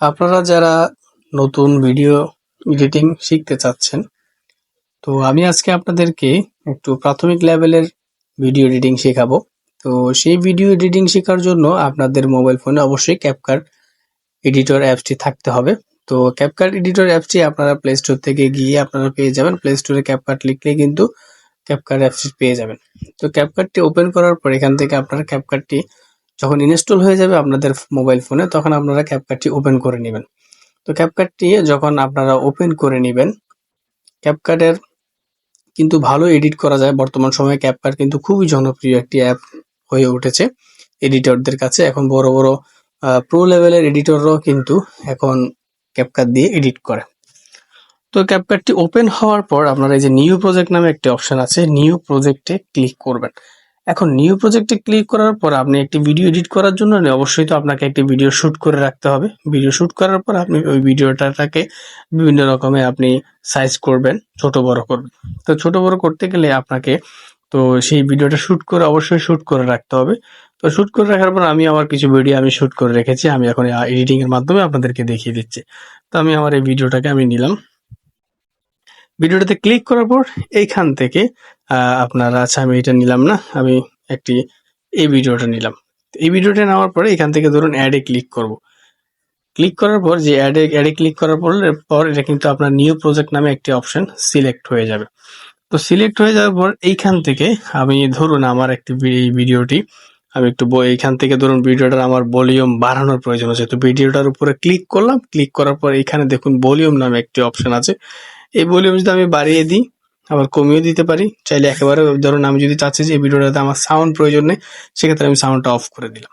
আপনারা যারা নতুন ভিডিও এডিটিং শিখতে চাচ্ছেন, তো আমি আজকে আপনাদেরকে একটু প্রাথমিক লেভেলের ভিডিও এডিটিং শেখাবো। তো সেই ভিডিও এডিটিং শেখার জন্য আপনাদের মোবাইল ফোনে অবশ্যই ক্যাপকাট এডিটর অ্যাপসটি থাকতে হবে। তো ক্যাপকাট এডিটর অ্যাপসটি আপনারা প্লে স্টোর থেকে গিয়ে আপনারা পেয়ে যাবেন। প্লে স্টোরে ক্যাপকাট লিখলে কিন্তু ক্যাপকাট অ্যাপসটি পেয়ে যাবেন। তো ক্যাপকাটটি ওপেন করার পর এখান থেকে আপনারা ক্যাপকাটটি যখন ইনস্টল হয়ে যাবে আপনাদের মোবাইল ফোনে তখন আপনারা ক্যাপকাটটি ওপেন করে নেবেন। তো ক্যাপকাটটি যখন আপনারা ওপেন করে নেবেন ক্যাপকাটের কিন্তু ভালো এডিট করা যায়। বর্তমান সময়ে ক্যাপকাট কিন্তু খুবই জনপ্রিয় একটি অ্যাপ হয়ে উঠেছে এডিটরদের কাছে। এখন বড় বড় প্রো লেভেলের এডিটররাও কিন্তু এখন ক্যাপকাট দিয়ে এডিট করে। তো ক্যাপকাটটি ওপেন হওয়ার পর আপনারা এই যে নিউ প্রজেক্ট নামে একটি অপশন আছে নিউ প্রজেক্টে ক্লিক করবেন। এখন নিউ প্রজেক্টে ক্লিক করার পর আপনি একটি ভিডিও এডিট করার জন্য অবশ্যই তো আপনাকে একটি ভিডিও শ্যুট করে রাখতে হবে। ভিডিও শুট করার পর আপনি ওই ভিডিওটাকে বিভিন্ন রকমে আপনি সাইজ করবেন, ছোট বড় করবেন। তো ছোট বড় করতে গেলে আপনাকে তো সেই ভিডিওটা শ্যুট করে অবশ্যই শ্যুট করে রাখতে হবে। তো শ্যুট করে রাখার পর আমি আমার কিছু ভিডিও আমি শুট করে রেখেছি, আমি এখন এডিটিং এর মাধ্যমে আপনাদেরকে দেখিয়ে দিচ্ছি। তো আমি আমার এই ভিডিওটাকে আমি নিলাম। ভিডিওটাতে ক্লিক করার পর এইখান থেকে আপনার আচ্ছা আমি এটা নিলাম না, আমি একটি এই ভিডিওটা নিলাম। এই ভিডিওটা নেওয়ার পরে এখান থেকে ধরুন অ্যাডে ক্লিক করব। ক্লিক করার পর যে অ্যাডে অ্যাডে ক্লিক করার পর পর এটা কিন্তু আপনার নিউ প্রজেক্ট নামে একটি অপশন সিলেক্ট হয়ে যাবে। তো সিলেক্ট হয়ে যাওয়ার পর এইখান থেকে আমি ধরুন আমার একটি এই ভিডিওটি, আমি একটু এইখান থেকে ধরুন ভিডিওটার আমার ভলিউম বাড়ানোর প্রয়োজন আছে। তো ভিডিওটার উপরে ক্লিক করলাম ক্লিক করার পর এখানে দেখুন ভলিউম নামে একটি অপশন আছে। এই ভলিউম যদি আমি বাড়িয়ে দিই আবার কমিয়ে দিতে পারি। চাইলে একেবারে ধরুন আমি যদি চাচ্ছি যে এই ভিডিওটাতে আমার সাউন্ড প্রয়োজন নেই সেক্ষেত্রে আমি সাউন্ডটা অফ করে দিলাম।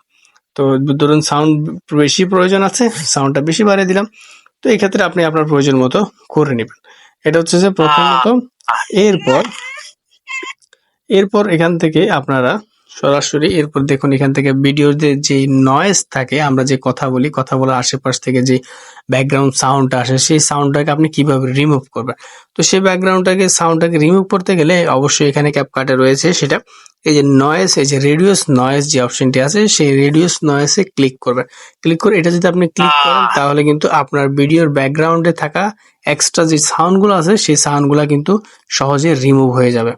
তো ধরুন সাউন্ড বেশি প্রয়োজন আছে সাউন্ডটা বেশি বাড়িয়ে দিলাম। তো এই ক্ষেত্রে আপনি আপনার প্রয়োজন মতো করে নেবেন। এটা হচ্ছে যে প্রথমত এরপর এরপর এখান থেকে আপনারা সরাসরি এরপর দেখুন এখান থেকে ভিডিওর যে যে নয়েজ থাকে আমরা যে কথা বলি কথা বলার আশেপাশ থেকে যে ব্যাকগ্রাউন্ড সাউন্ডটা আসে সেই সাউন্ডটাকে আপনি কীভাবে রিমুভ করবেন? তো সেই ব্যাকগ্রাউন্ডটাকে সাউন্ডটাকে রিমুভ করতে গেলে অবশ্যই এখানে ক্যাপকাটে রয়েছে সেটা। এই যে নয়েজ এই যে রেডিওস নয়েজ যে অপশনটি আছে সেই রেডিওস নয়েসে ক্লিক করবেন। ক্লিক করে এটা যদি আপনি ক্লিক করেন তাহলে কিন্তু আপনার ভিডিওর ব্যাকগ্রাউন্ডে থাকা এক্সট্রা যে সাউন্ডগুলো আছে সেই সাউন্ডগুলো কিন্তু সহজে রিমুভ হয়ে যাবে।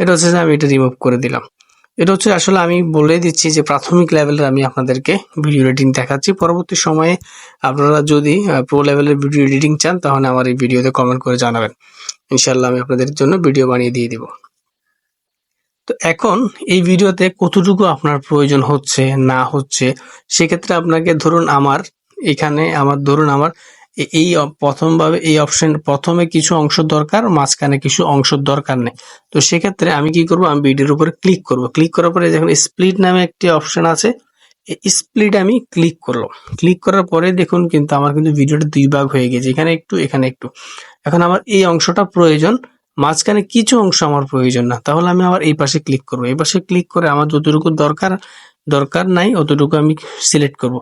এটা হচ্ছে যে আমি এটা রিমুভ করে দিলাম। এটা হচ্ছে আসলে আমি বলে দিচ্ছি যে প্রাথমিক লেভেলের আমি আপনাদেরকে ভিডিও এডিটিং দেখাচ্ছি। পরবর্তী সময়ে আপনারা যদি প্রো লেভেলের ভিডিও এডিটিং চান, তাহলে আমার এই ভিডিওতে কমেন্ট করে জানাবেন। ইনশাল্লাহ আমি আপনাদের জন্য ভিডিও বানিয়ে দিয়ে দিব। তো এখন এই ভিডিওতে কতটুকু আপনার প্রয়োজন হচ্ছে, না হচ্ছে, সেক্ষেত্রে আপনাকে ধরুন আমার, এখানে আমার, ধরুন আমার এই প্রথমভাবে এই অপশন প্রথমে কিছু অংশ দরকার, মাঝখানে কিছু অংশ দরকার নেই। তো সেক্ষেত্রে আমি কি করব? আমি ভিডিওর উপরে ক্লিক করব। ক্লিক করার পরে যখন স্প্লিট নামে একটি অপশন আছে। স্প্লিট আমি ক্লিক করলাম। ক্লিক করার পরে দেখুন, কিন্তু আমার কিন্তু ভিডিওটা দুই ভাগ হয়ে গেছে। এখানে একটু এখানে একটু। এখন আমার এই অংশটা প্রয়োজন, মাঝখানে কিছু অংশ আমার প্রয়োজন না। তাহলে আমি আবার এই পাশে ক্লিক করব। এই পাশে ক্লিক করে আমার যতটুকু দরকার দরকার নাই, অতটুকু আমি সিলেক্ট করব।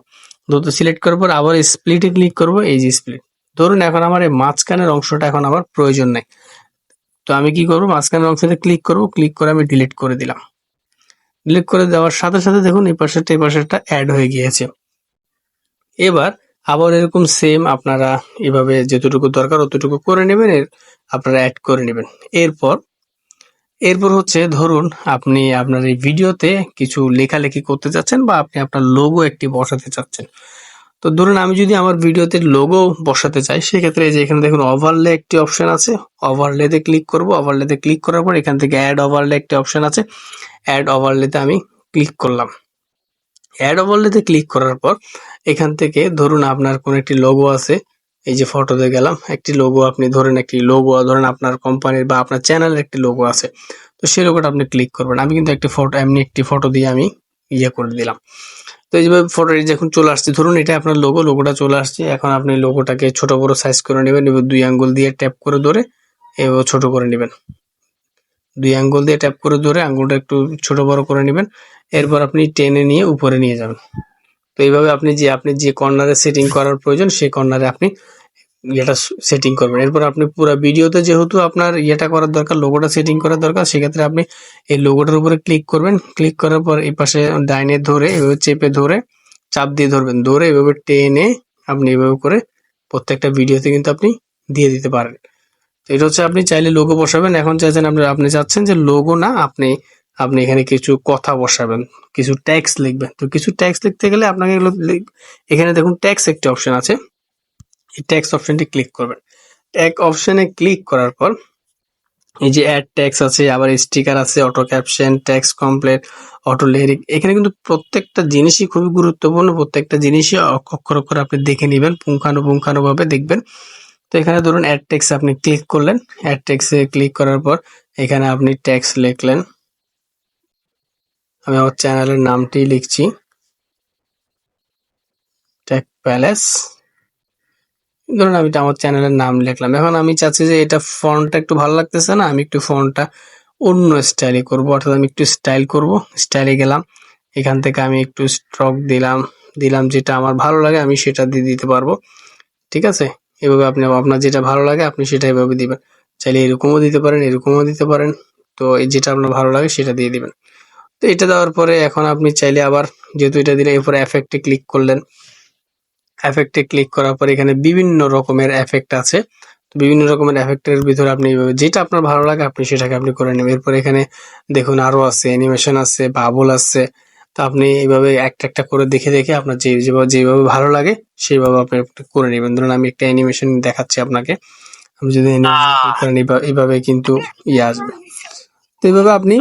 যত সিলেক্ট করার পর আবার স্প্লিটে ক্লিক করব, এই যে স্প্লিট ধরুন এখন আমার এই মাঝখানের অংশটা এখন আমার প্রয়োজন নাই। তো আমি কি করব? মাঝখানের অংশটা ক্লিক করব ক্লিক করে আমি ডিলিট করে দিলাম। ডিলিট করে দেওয়ার সাথে সাথে দেখুন এই পাশেরটা এই পাশেরটা অ্যাড হয়ে গিয়েছে। এবার আবার এরকম সেম আপনারা এভাবে যতটুকু দরকার অতটুকু করে নেবেন আপনারা অ্যাড করে নেবেন। এরপর এরপর হচ্ছে ধরুন আপনি আপনার এই ভিডিওতে কিছু লেখালেখি করতে চাচ্ছেন বা আপনি আপনার লোগো একটি বসাতে চাচ্ছেন। তো ধরুন আমি যদি আমার ভিডিওতে লোগো বসাতে চাই, সেক্ষেত্রে যে এখানে দেখুন ওভারলে একটি অপশন আছে। ওভারলেতে ক্লিক করব। ওভারলেতে ক্লিক করার পর এখান থেকে অ্যাড ওভারলে একটি অপশন আছে। অ্যাড ওভারলেতে আমি ক্লিক করলাম। অ্যাড ওভারলেতে ক্লিক করার পর এখান থেকে ধরুন আপনার কোনো একটি লোগো আছে। এই যে ফটোতে গেলাম, একটি লোগো আপনি ধরেন, একটি লোগো ধরেন আপনার কোম্পানির বা আপনার চ্যানেলের একটি লোগো আছে। তো সেই লোগোটা আপনি ক্লিক করবেন। আমি কিন্তু একটি ফটো এমনি একটি ফটো দিয়ে আমি ইয়ে করে দিলাম। তো এই যেভাবে ফটো যখন চলে আসছে, ধরুন এটা আপনার লোগো লোগোটা চলে আসছে। এখন আপনি লোগোটাকে ছোট বড় সাইজ করে নেবেন এবার দুই আঙ্গুল দিয়ে ট্যাপ করে ধরে এবার ছোট করে নেবেন। দুই আঙ্গুল দিয়ে ট্যাপ করে ধরে আঙ্গুলটা একটু ছোট বড় করে নেবেন। এরপর আপনি টেনে নিয়ে উপরে নিয়ে যাবেন। তো এইভাবে আপনি যে আপনি যে কর্নারে সেটিং করার প্রয়োজন, সেই কর্নারে আপনি ইয়েটা সেটিং করবেন। এরপর আপনি পুরো ভিডিওতে যেহেতু আপনার ইয়েটা করার দরকার লোগোটা সেটিং করার দরকার, সেক্ষেত্রে আপনি এই লোগোটার উপরে ক্লিক করবেন। ক্লিক করার পর এই পাশে ডাইনে ধরে, এভাবে চেপে ধরে, চাপ দিয়ে ধরবেন। ধরে এভাবে টেনে আপনি এভাবে করে প্রত্যেকটা ভিডিওতে কিন্তু আপনি দিয়ে দিতে পারেন তো এটা হচ্ছে আপনি চাইলে লোগো বসাবেন। এখন চাইছেন আপনি আপনি চাচ্ছেন যে লোগো না, আপনি আপনি এখানে কিছু কথা বসাবেন, কিছু ট্যাক্স লিখবেন। তো কিছু ট্যাক্স লিখতে গেলে আপনাকে এগুলো এখানে দেখুন ট্যাক্স একটি অপশন আছে। এই ট্যাক্স অপশনটি ক্লিক করবেন। ট্যাগ অপশনে ক্লিক করার পর, এই যে অ্যাড ট্যাক্স আছে, আবার স্টিকার আছে auto caption text complete auto lyric এখানে কিন্তু প্রত্যেকটা জিনিসই খুবই গুরুত্বপূর্ণ। প্রত্যেকটা জিনিসই অক্ষর অক্ষর আপনি দেখে নেবেন, পুঙ্খানুপুঙ্খানুভাবে দেখবেন। তো এখানে ধরুন অ্যাড ট্যাক্স আপনি ক্লিক করলেন। অ্যাড ট্যাক্সে ক্লিক করার পর, এখানে আপনি ট্যাক্স লিখলেন। আমি আমার চ্যানেলের নামটি লিখছি। টেক প্যালেস ধরুন আমি আমার চ্যানেলের নাম লিখলাম। এখন আমি চাচ্ছি যে এটা ফন্টটা একটু ভালো লাগতেছে না, আমি একটু ফন্টটা অন্য স্টাইলে করব। অর্থাৎ আমি একটু স্টাইল করব। স্টাইলে গেলাম, এখান থেকে আমি একটু স্ট্রক দিলাম দিলাম যেটা আমার ভালো লাগে, আমি সেটা দিয়ে দিতে পারব। ঠিক আছে? এভাবে আপনি, আপনার যেটা ভালো লাগে, আপনি সেটা এভাবে দিবেন। চাইলে এরকমও দিতে পারেন, এরকমও দিতে পারেন। তো যেটা আপনার ভালো লাগে, সেটা দিয়ে দিবেন। তো এটা দেওয়ার পরে এখন আপনি চাইলে আবার, যেহেতু এটা দিলে এরপরে এফেক্টে ক্লিক করলেন এফেক্টে ক্লিক করার পর এখানে বিভিন্ন রকমের এফেক্ট আছে। তো বিভিন্ন রকমের এফেক্টের ভিতরে আপনি যেটা আপনার ভালো লাগে আপনি সেটাকে আপনি করে নেবেন। এরপর এখানে দেখুন আরও আছে অ্যানিমেশন আছে বাবল আছে। তো আপনি এইভাবে একটা একটা করে দেখে দেখে আপনার যে যেভাবে যেভাবে ভালো লাগে সেইভাবে আপনি করে নেবেন। ধরুন আমি একটা অ্যানিমেশন দেখাচ্ছি আপনাকে। আমি যদি করেন এইভাবে কিন্তু ইয়ে আসবে। তো এইভাবে আপনি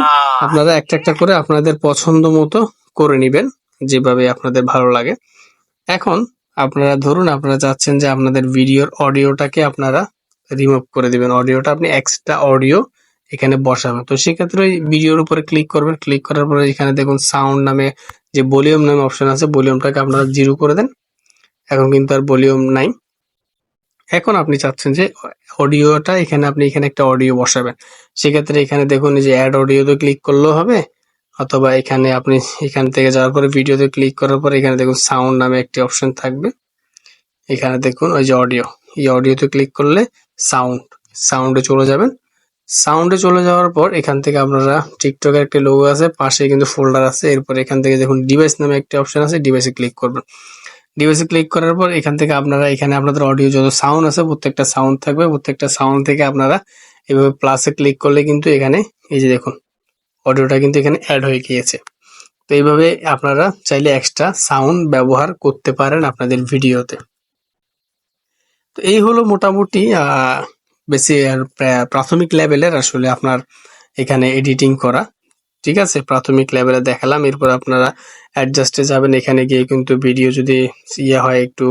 আপনারা একটা একটা করে আপনাদের পছন্দ মতো করে নেবেন যেভাবে আপনাদের ভালো লাগে। এখন আপনারা ধরুন, আপনারা চাচ্ছেন যে আপনাদের ভিডিওর অডিওটাকে আপনারা রিমুভ করে দিবেন। অডিওটা আপনি এক্সট্রা অডিও এখানে বসাবেন। তো সেক্ষেত্রে ওই ভিডিওর উপরে ক্লিক করবেন। ক্লিক করার পরে এখানে দেখুন সাউন্ড নামে যে ভলিউম নামে অপশন আছে ভলিউমটাকে আপনারা জিরো করে দেন। এখন কিন্তু আর ভলিউম নাই। এখন আপনি চাচ্ছেন যে অডিওটা এখানে আপনি এখানে একটা অডিও বসাবেন। সেক্ষেত্রে এখানে দেখুন যে অ্যাড অডিওতে ক্লিক করলেও হবে। অথবা এখানে আপনি এখান থেকে যাওয়ার পরে ভিডিওতে ক্লিক করার পরে এখানে দেখুন সাউন্ড নামে একটি অপশন থাকবে। এখানে দেখুন ওই যে অডিও এই অডিওতে ক্লিক করলে সাউন্ড সাউন্ডে চলে যাবেন। সাউন্ডে চলে যাওয়ার পর এখান থেকে আপনারা টিকটকের একটি লোগো আছে পাশে কিন্তু ফোল্ডার আছে। এরপর এখান থেকে দেখুন ডিভাইস নামে একটি অপশন আছে ডিভাইসে ক্লিক করবেন। ডিভাইসে ক্লিক করার পর এখান থেকে আপনারা, এখানে আপনাদের অডিও যত সাউন্ড আছে, প্রত্যেকটা সাউন্ড থাকবে। প্রত্যেকটা সাউন্ড থেকে আপনারা এভাবে প্লাসে ক্লিক করলে কিন্তু এখানে এই যে দেখুন অডিওটা কিন্তু এখানে অ্যাড হয়ে গিয়েছে। তো এইভাবে আপনারা চাইলে এক্সট্রা সাউন্ড ব্যবহার করতে পারেন আপনাদের ভিডিওতে। তো এই হলো মোটামুটি বেশি প্রাথমিক লেভেলের আসলে আপনার এখানে এডিটিং করা। ঠিক আছে? প্রাথমিক লেভেলে দেখালাম, এরপর আপনারা অ্যাডজাস্টে যাবেন। এখানে গিয়ে কিন্তু ভিডিও যদি ইয়ে হয়, একটু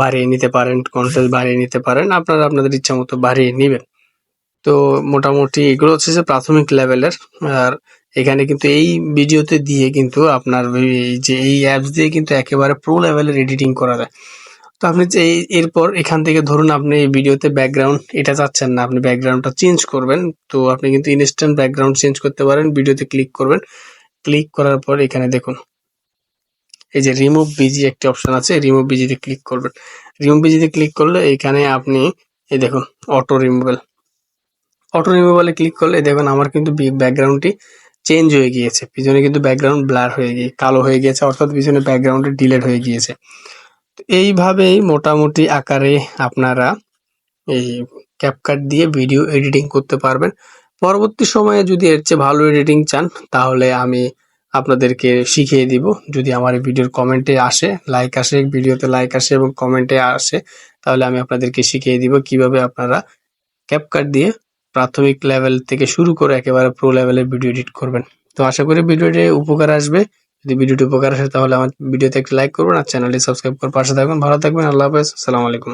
বাড়িয়ে নিতে পারেন কন্টেন্ট বাড়িয়ে নিতে পারেন, আপনারা আপনাদের ইচ্ছা মতো বাড়িয়ে নেবেন। তো মোটামুটি এগুলো হচ্ছে যে প্রাথমিক লেভেলের। আর এখানে কিন্তু এই ভিডিওতে দিয়ে কিন্তু আপনার এই যে এই অ্যাপস দিয়ে কিন্তু একেবারে প্রো লেভেলের এডিটিং করা যায়। তো আপনি যে এরপর এখান থেকে ধরুন আপনি এই ভিডিওতে ব্যাকগ্রাউন্ড এটা চাচ্ছেন না, আপনি ব্যাকগ্রাউন্ডটা চেঞ্জ করবেন। তো আপনি কিন্তু ইনস্ট্যান্ট ব্যাকগ্রাউন্ড চেঞ্জ করতে পারেন, ভিডিওতে ক্লিক করবেন। ক্লিক করার পর এখানে দেখুন, এই যে রিমুভ বিজি একটি অপশন আছে রিমুভ বিজিতে ক্লিক করবেন। রিমুভ বিজিতে ক্লিক করলে এখানে আপনি, এই দেখুন অটো রিমুভাল অটো রিমুভালে ক্লিক করলে দেখুন আমার কিন্তু ব্যাকগ্রাউন্ডটি চেঞ্জ হয়ে গিয়েছে। পিছনে কিন্তু ব্যাকগ্রাউন্ড ব্লার হয়ে গিয়ে, কালো হয়ে গিয়েছে, অর্থাৎ পিছনে ব্যাকগ্রাউন্ডে ডিলেট হয়ে গিয়েছে। তো এইভাবেই মোটামুটি আকারে আপনারা এই ক্যাপকাট দিয়ে ভিডিও এডিটিং করতে পারবেন। পরবর্তী সময়ে যদি এর চেয়ে ভালো এডিটিং চান, তাহলে আমি আপনাদেরকে শিখিয়ে দিব। যদি আমার ভিডিওর কমেন্টে আসে লাইক আসে ভিডিওতে লাইক আসে এবং কমেন্টে আসে, তাহলে আমি আপনাদেরকে শিখিয়ে দিব কীভাবে আপনারা ক্যাপকাট দিয়ে প্রাথমিক লেভেল থেকে শুরু করে একেবারে প্রো লেভেলের ভিডিও এডিট করবেন। তো আশা করি ভিডিওটি উপকার আসবে। যদি ভিডিওটি উপকার আসে তাহলে আমার ভিডিওতে একটা লাইক করবেন আর চ্যানেলটি সাবস্ক্রাইব করে পাশে থাকবেন। ভালো থাকবেন, আল্লাহ হাফেজ, আসসালামু আলাইকুম।